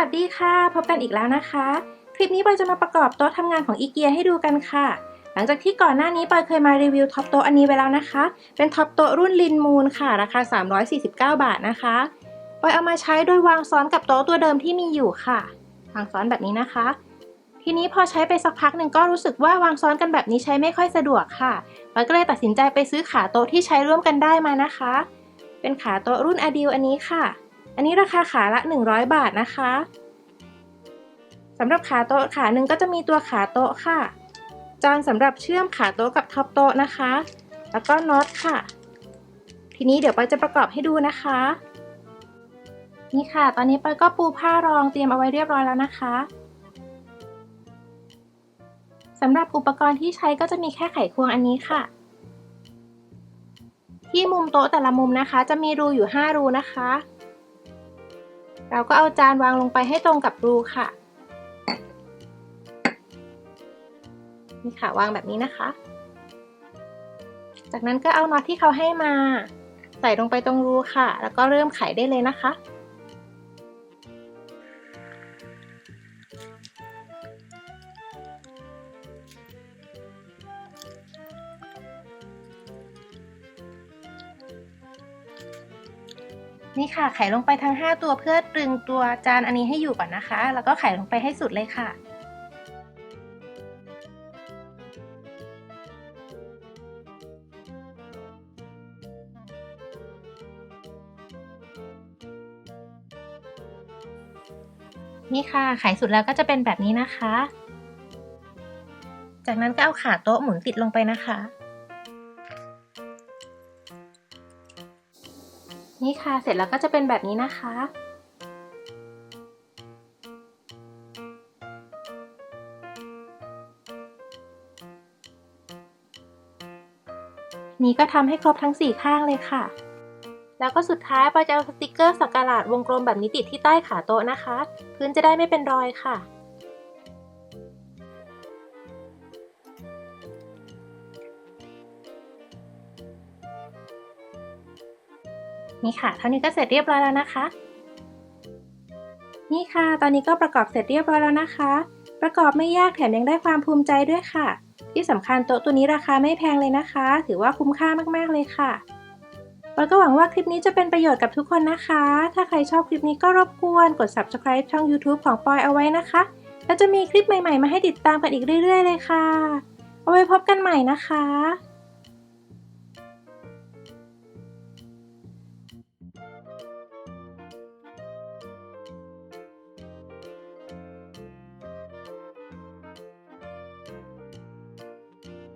วัสดีค่ะ พบกันอีกแล้วนะคะ คลิปนี้ปอยจะมาประกอบโต๊ะทำงานของอีเกียให้ดูกันค่ะ หลังจากที่ก่อนหน้านี้ปอยเคยมารีวิวท็อปโต๊ะอันนี้ไปแล้วนะคะ เป็นท็อปโต๊ะรุ่นลินมูนค่ะ ราคา 349 บาทนะคะปอยเอามาใช้โดยวางซ้อนกับโต๊ะตัวเดิมที่มีอยู่ค่ะวางซ้อนแบบนี้นะคะ ทีนี้พอใช้ไปสักพักหนึ่งก็รู้สึกว่าวางซ้อนกันแบบนี้ใช้ไม่ค่อยสะดวกค่ะปอยก็เลยตัดสินใจไปซื้อขาโต๊ะที่ใช้ร่วมกันได้มานะคะ เป็นขาโต๊ะรุ่นอดิวอันนี้ค่ะ อันนี้ราคาขาละ 100 บาทนะคะสำหรับขาโต๊ะขาหนึ่งก็จะมีตัวขาโต๊ะค่ะ จานสำหรับเชื่อมขาโต๊ะกับท็อปโต๊ะนะคะ แล้วก็น็อตค่ะ ทีนี้เดี๋ยวปอยจะประกอบให้ดูนะคะ นี่ค่ะ ตอนนี้ปอยก็ปูผ้ารองเตรียมเอาไว้เรียบร้อยแล้วนะคะสำหรับอุปกรณ์ที่ใช้ก็จะมีแค่ไขควงอันนี้ค่ะ ที่มุมโต๊ะแต่ละมุมนะคะ จะมีรูอยู่ 5 รูนะคะ เราก็เอาจานวางลงไปให้ตรงกับรูค่ะ นี่ค่ะวางแบบนี้นะคะ จากนั้นก็เอาน็อตที่เขาให้มา ใส่ลงไปตรงรูค่ะ แล้วก็เริ่มไขได้เลยนะคะ นี่ค่ะไขลงไปทั้ง 5 ตัวเพื่อตรึงตัวจานอันนี้ให้อยู่ก่อนนะคะ แล้วก็ไขลงไปให้สุดเลยค่ะ นี่ค่ะไขสุดแล้วก็จะเป็นแบบนี้นะคะ จากนั้นก็เอาขาโต๊ะหมุนติดลงไปนะคะ นี่ค่ะ เสร็จแล้วก็จะเป็นแบบนี้นะคะ นี่ก็ทำให้ครบทั้ง 4 ข้างเลยค่ะ แล้วก็สุดท้ายปอยจะเอาสติกเกอร์สักการะวงกลมแบบนี้ติดที่ใต้ขาโต๊ะนะคะ พื้นจะได้ไม่เป็นรอยค่ะ นี่ค่ะ เท่านี้ก็เสร็จเรียบร้อยแล้วนะคะ นี่ค่ะ ตอนนี้ก็ประกอบเสร็จเรียบร้อยแล้วนะคะ ประกอบไม่ยากแถมยังได้ความภูมิใจด้วยค่ะ ที่สำคัญโต๊ะตัวนี้ราคาไม่แพงเลยนะคะ ถือว่าคุ้มค่ามากๆเลยค่ะปอยก็หวังว่าคลิปนี้จะเป็นประโยชน์กับทุกคนนะคะ ถ้าใครชอบคลิปนี้ก็รบกวนกด subscribe ช่อง YouTube ของปอยเอาไว้นะคะ แล้วจะมีคลิปใหม่ๆ มาให้ติดตามกันอีกเรื่อยๆ เลยค่ะ เอาไว้พบกันใหม่นะคะ